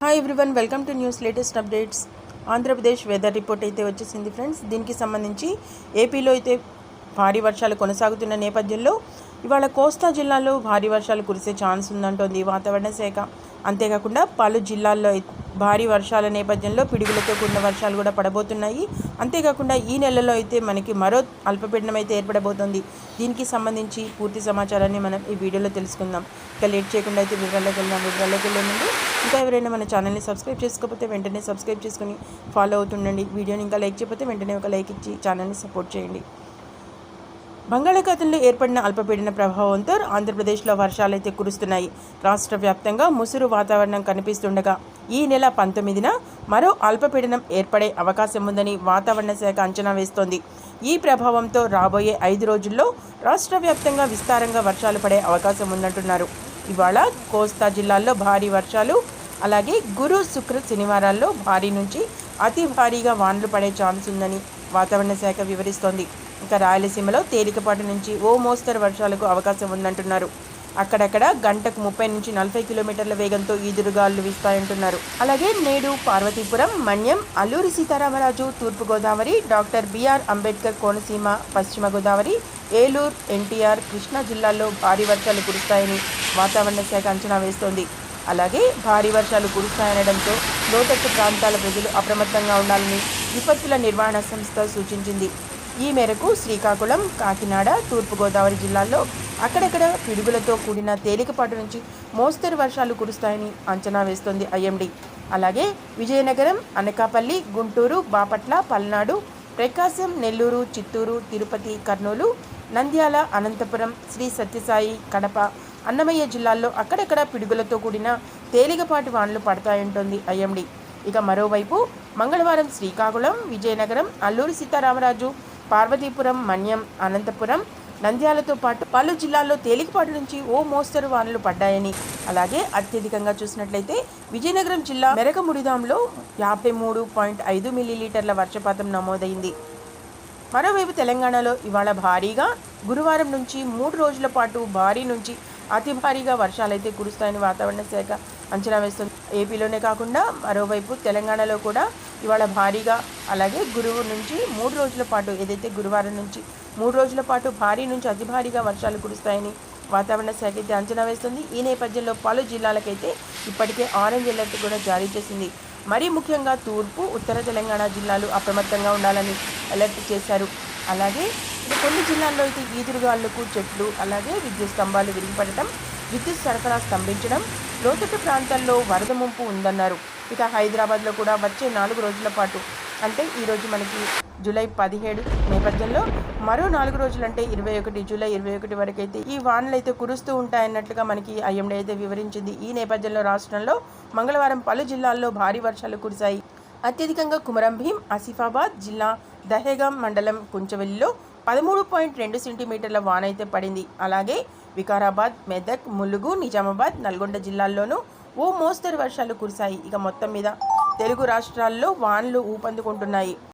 Hi everyone welcome to news latest updates Andhra Pradesh weather report అయితే వచ్చేసింది friends దీనికి సంబంధించి ఏపీలో అయితే భారీ వర్షాలు కొనసాగుతున్న నేపథ్యంలో ఇవాళ కోస్తా జిల్లాలో భారీ వర్షాలు కురిసే ఛాన్స్ ఉందంటోంది వాతావరణ శాఖ. అంతేకాకుండా పలు జిల్లాల్లో భారీ వర్షాల నేపథ్యంలో పిడుగులతో కూడిన వర్షాలు కూడా పడబోతున్నాయి. అంతేకాకుండా ఈ నెలలో అయితే మనకి మరో అల్పపీడనం అయితే ఏర్పడబోతోంది. దీనికి సంబంధించి పూర్తి సమాచారాన్ని మనం ఈ వీడియోలో తెలుసుకుందాం. ఇంకా లేట్ చేయకుండా అయితే వివరాల్లోకి వెళ్దాం. వివరాల్లోకి వెళ్ళే ముందు ఇంకా ఎవరైనా మన ఛానల్ని సబ్స్క్రైబ్ చేసుకోకపోతే వెంటనే సబ్స్క్రైబ్ చేసుకుని ఫాలో అవుతుండండి. వీడియోని ఇంకా లైక్ చేయకపోతే వెంటనే ఒక లైక్ ఇచ్చి ఛానల్ని సపోర్ట్ చేయండి. బంగాళాఖాతంలో ఏర్పడిన అల్పపీడన ప్రభావంతో ఆంధ్రప్రదేశ్లో వర్షాలైతే కురుస్తున్నాయి. రాష్ట్ర వ్యాప్తంగా ముసురు వాతావరణం కనిపిస్తుండగా ఈ నెల పంతొమ్మిదిన మరో అల్పపీడనం ఏర్పడే అవకాశం ఉందని వాతావరణ శాఖ అంచనా వేస్తోంది. ఈ ప్రభావంతో రాబోయే ఐదు రోజుల్లో రాష్ట్ర వ్యాప్తంగా విస్తారంగా వర్షాలు పడే అవకాశం ఉందంటున్నారు. ఇవాళ కోస్తా జిల్లాల్లో భారీ వర్షాలు అలాగే గురు శుక్ర శనివారాల్లో భారీ నుంచి అతి భారీగా వానలు పడే ఛాన్స్ ఉందని వాతావరణ శాఖ వివరిస్తోంది. ఇంకా రాయలసీమలో తేలికపాటి నుంచి ఓ మోస్తరు వర్షాలకు అవకాశం ఉందంటున్నారు. అక్కడక్కడ గంటకు ముప్పై నుంచి నలభై కిలోమీటర్ల వేగంతో ఈదురుగాలు వీస్తాయంటున్నారు. అలాగే నేడు పార్వతీపురం మన్యం అల్లూరి సీతారామరాజు తూర్పుగోదావరి డాక్టర్ బిఆర్ అంబేద్కర్ కోనసీమ పశ్చిమ గోదావరి ఏలూరు ఎన్టీఆర్ కృష్ణా జిల్లాల్లో భారీ వర్షాలు కురుస్తాయని వాతావరణ శాఖ అంచనా వేస్తోంది. అలాగే భారీ వర్షాలు కురుస్తాయనడంతో లోతట్టు ప్రాంతాల ప్రజలు అప్రమత్తంగా ఉండాలని విపత్తుల నిర్వహణ సంస్థ సూచించింది. ఈ మేరకు శ్రీకాకుళం కాకినాడ తూర్పుగోదావరి జిల్లాల్లో అక్కడక్కడ పిడుగులతో కూడిన తేలికపాటి నుంచి మోస్తరు వర్షాలు కురుస్తాయని అంచనా వేస్తోంది ఐఎండీ. అలాగే విజయనగరం అనకాపల్లి గుంటూరు బాపట్ల పల్నాడు ప్రకాశం నెల్లూరు చిత్తూరు తిరుపతి కర్నూలు నంద్యాల అనంతపురం శ్రీ సత్యసాయి కడప అన్నమయ్య జిల్లాల్లో అక్కడక్కడ పిడుగులతో కూడిన తేలికపాటి వానలు పడతాయంటోంది ఐఎండీ. ఇక మరోవైపు మంగళవారం శ్రీకాకుళం విజయనగరం అల్లూరి సీతారామరాజు పార్వతీపురం మన్యం అనంతపురం నంద్యాలతో పాటు పలు జిల్లాల్లో తేలికపాటి నుంచి ఓ మోస్తరు వానలు పడ్డాయని. అలాగే అత్యధికంగా చూసినట్లయితే విజయనగరం జిల్లా మెరకముడిదాంలో యాభై మూడు పాయింట్ ఐదు మిల్లీలీటర్ల వర్షపాతం నమోదైంది. మరోవైపు తెలంగాణలో ఇవాళ భారీగా గురువారం నుంచి మూడు రోజుల పాటు భారీ నుంచి అతి భారీగా వర్షాలైతే కురుస్తాయని వాతావరణ శాఖ అంచనా వేస్తుంది. ఏపీలోనే కాకుండా మరోవైపు తెలంగాణలో కూడా ఇవాళ భారీగా అలాగే గురువు నుంచి మూడు రోజుల పాటు ఏదైతే గురువారం నుంచి మూడు రోజుల పాటు భారీ నుంచి అతి భారీగా వర్షాలు కురుస్తాయని వాతావరణ శాఖ అయితే అంచనా వేస్తుంది. ఈ నేపథ్యంలో పలు జిల్లాలకైతే ఇప్పటికే ఆరెంజ్ అలర్ట్ కూడా జారీ చేసింది. మరీ ముఖ్యంగా తూర్పు ఉత్తర తెలంగాణ జిల్లాలు అప్రమత్తంగా ఉండాలని అలర్ట్ చేశారు. అలాగే ఇక కొన్ని జిల్లాల్లో అయితే ఈదురుగాళ్ళకు చెట్లు అలాగే విద్యుత్ స్తంభాలు విరిగిపడటం విద్యుత్ సరఫరా స్తంభించడం లోతట్టు ప్రాంతాల్లో వరద ముంపు ఉందన్నారు. ఇక హైదరాబాద్లో కూడా వచ్చే నాలుగు రోజుల పాటు అంటే ఈరోజు మనకి జూలై పదిహేడు నేపథ్యంలో మరో నాలుగు రోజులంటే ఇరవై ఒకటి జూలై ఇరవై ఒకటి వరకు అయితే ఈ వానలు అయితే కురుస్తూ ఉంటాయన్నట్లుగా మనకి ఐఎండీ అయితే వివరించింది. ఈ నేపథ్యంలో రాష్ట్రంలో మంగళవారం పలు జిల్లాల్లో భారీ వర్షాలు కురిశాయి. అత్యధికంగా కుమరం భీం ఆసిఫాబాద్ జిల్లా దహేగాం మండలం కుంచవెల్లిలో పదమూడు పాయింట్ రెండు సెంటీమీటర్ల వాన అయితే పడింది. అలాగే వికారాబాద్ మెదక్ ములుగు నిజామాబాద్ నల్గొండ జిల్లాల్లోనూ ఓ మోస్తరు వర్షాలు కురిశాయి. ఇక మొత్తం మీద తెలుగు రాష్ట్రాల్లో వానలు ఊపందుకుంటున్నాయి.